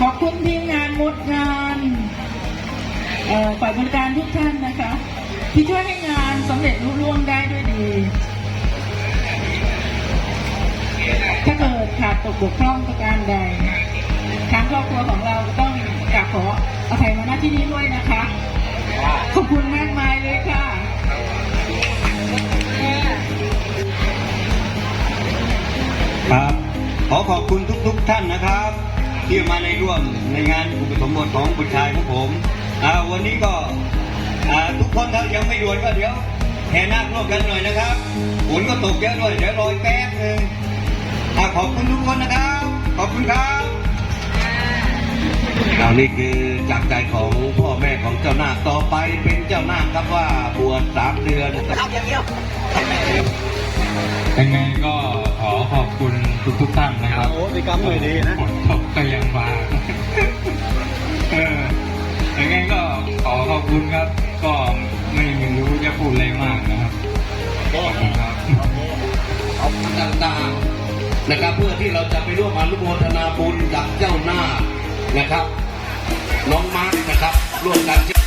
ขอบคุณทีมงานมดงานฝ่ายบริการทุกท่านนะคะ ที่ช่วยให้งานสำเร็จรุ่ร่วงได้ด้วยดี ถ้าเกิดขาดตกบกพร่องประการใดทางครอบครัวของเราต้องกราบขออภัยมาณที่นี้ด้วยนะคะ ขอบคุณมากมายเลยค่ะครับ ขอขอบคุณทุกๆท่านนะครับ ที่มาในร่วมในงานอุปสมบทของบุตรชายของผมอ่าวันนี้ก็อ่าทุกคนถ้ายังไม่ด่วนก็เดี๋ยวแห่นาคร่วมกันหน่อยนะครับฝนก็ตกเยอะด้วยเดี๋ยวรอยแป๊บหนึ่งอ่าขอบคุณทุกคนนะครับ ขอบคุณครับเอานี่คือจากใจของพ่อแม่ของเจ้านาคต่อไปเป็นเจ้านาคครับว่าบวชสามเดือนยังไงก็ขอขอบคุณ ทุกทุกๆท่านนะครับโอ้ยกำหน่อยดีนะฝนตกก็ยังมาเออยังไงก็ขอขอบคุณครับ ก็ไม่ไม่รู้จะพูดอะไรมากนะครับขอบคุณครับต่างๆนะครับ เพื่อที่เราจะไปร่วมอนุโมทนาบุญกับเจ้าหน้านะครับ น้องมาร์คนะครับร่วมกัน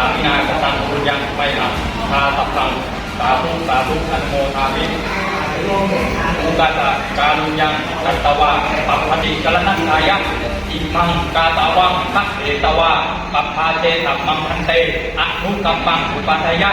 ามินากตังบุญยังไม่หลับตาตับตังตาธุตาธุอันโมทามิภูกาตาการุญยังตัตวาปัปปติกรณังทายังอิมังกาตาวังนักเอตวาปัปพาเจตัมมังพันเตอนุกัมปังอุปาทยะ